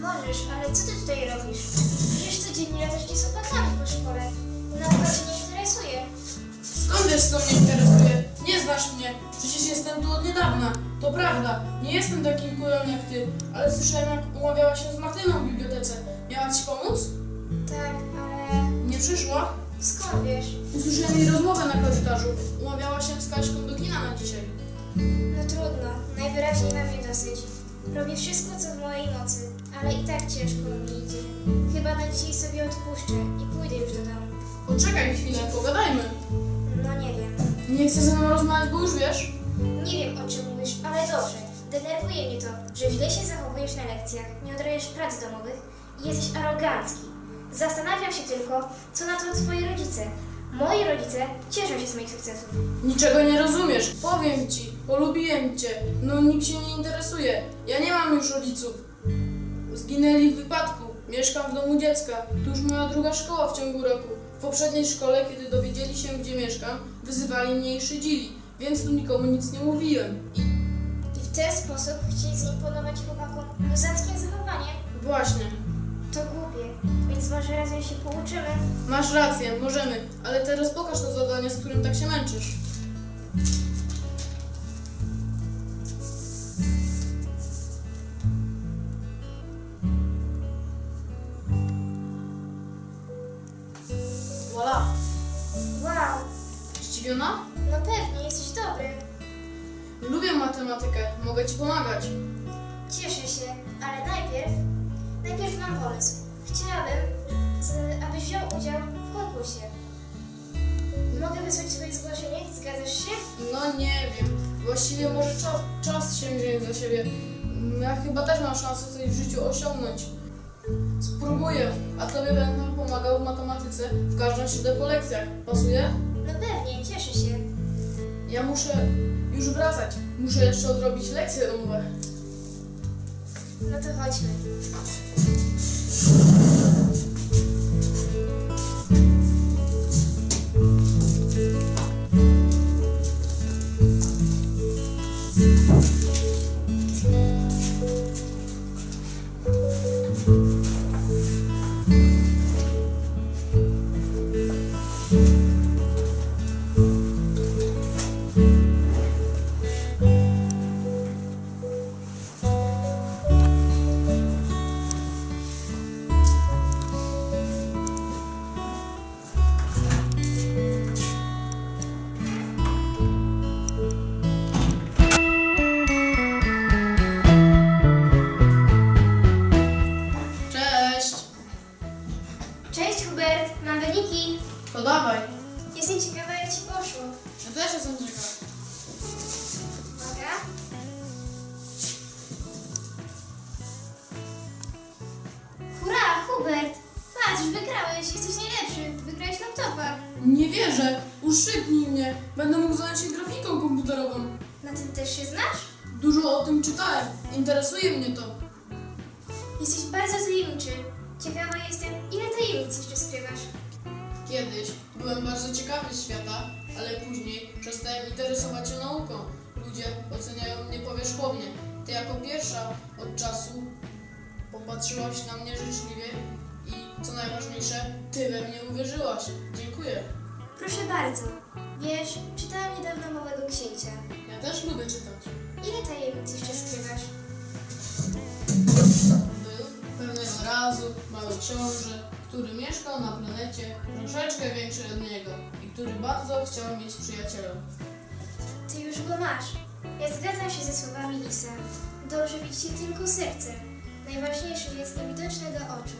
Możesz, ale co ty tutaj robisz? Przecież codziennie latasz gdzieś z chłopakami po szkole. To cię nie interesuje. Skąd wiesz, co mnie interesuje? Nie znasz mnie. Przecież jestem tu od niedawna. To prawda. Nie jestem takim kują jak ty. Ale słyszałem, jak umawiałaś się z Martyną w bibliotece. Miała ci pomóc? Tak, ale Nie przyszła? skąd wiesz? Usłyszałem jej rozmowę na korytarzu. Umawiała się z Kaśką do kina na dzisiaj. No trudno, najwyraźniej mam mnie dosyć. Robię wszystko, co w mojej mocy, ale i tak ciężko mi idzie. Chyba na dzisiaj sobie odpuszczę i pójdę już do domu. Poczekaj chwilę, pogadajmy. No nie wiem. Nie chcesz ze mną rozmawiać, bo już wiesz. Nie wiem, o czym mówisz, ale dobrze. Denerwuje mnie to, że źle się zachowujesz na lekcjach, nie odrabiasz prac domowych i jesteś arogancki. Zastanawiam się tylko, co na to twoi rodzice. Moi rodzice cieszą się z moich sukcesów. Niczego nie rozumiesz. Powiem ci, polubiłem cię. No nikt się nie interesuje. Ja nie mam już rodziców. Zginęli w wypadku. Mieszkam w domu dziecka. To już moja druga szkoła w ciągu roku. W poprzedniej szkole, kiedy dowiedzieli się, gdzie mieszkam, wyzywali mnie i szydzili, więc tu nikomu nic nie mówiłem. I I w ten sposób chcieli zimponować chłopakom kozackie zachowanie. właśnie, To głupie, więc może razem się pouczymy. masz rację, możemy, ale teraz pokaż to zadanie, z którym tak się męczysz. Zdziwiona? no pewnie, jesteś dobry. Lubię matematykę, mogę ci pomagać. Cieszę się, ale najpierw, najpierw mam pomysł. Chciałabym, z, abyś wziął udział w konkursie. Mogę wysłać swoje zgłoszenie? Zgadzasz się? No nie wiem, właściwie może czas, czas się wziąć za siebie. Ja chyba też mam szansę coś w życiu osiągnąć. Spróbuję, a tobie będę pomagał w matematyce w każdą środę po lekcjach. Pasuje? No pewnie, cieszę się. Ja muszę już wracać. Muszę jeszcze odrobić lekcje domowe. No to chodźmy. Cześć Hubert, mam wyniki. To dawaj. Jestem ciekawa jak ci poszło. Ja też jestem ciekaw. Uwaga. Hurra, Hubert! Patrz, wygrałeś, jesteś najlepszy. Wygrałeś laptopa. Nie wierzę. Uszczypnij mnie. Będę mógł zająć się grafiką komputerową. Na tym też się znasz? Dużo o tym czytałem. Interesuje mnie to. Jesteś bardzo tajemniczy. Ciekawa jestem, ile tajemnic jeszcze skrywasz. Kiedyś byłem bardzo ciekawy świata, ale później przestałem interesować się nauką. Ludzie oceniają mnie powierzchownie. Ty jako pierwsza od czasu popatrzyłaś na mnie życzliwie i co najważniejsze, ty we mnie uwierzyłaś. Dziękuję. Proszę bardzo. Wiesz, czytałam niedawno Małego Księcia. Ja też lubię czytać. Książę, który mieszkał na planecie troszeczkę większej od niego i który bardzo chciał mieć przyjaciela. Ty już go masz. Ja zgadzam się ze słowami Lisa. Dobrze widzicie tylko sercem. Najważniejsze jest niewidoczne do oczu.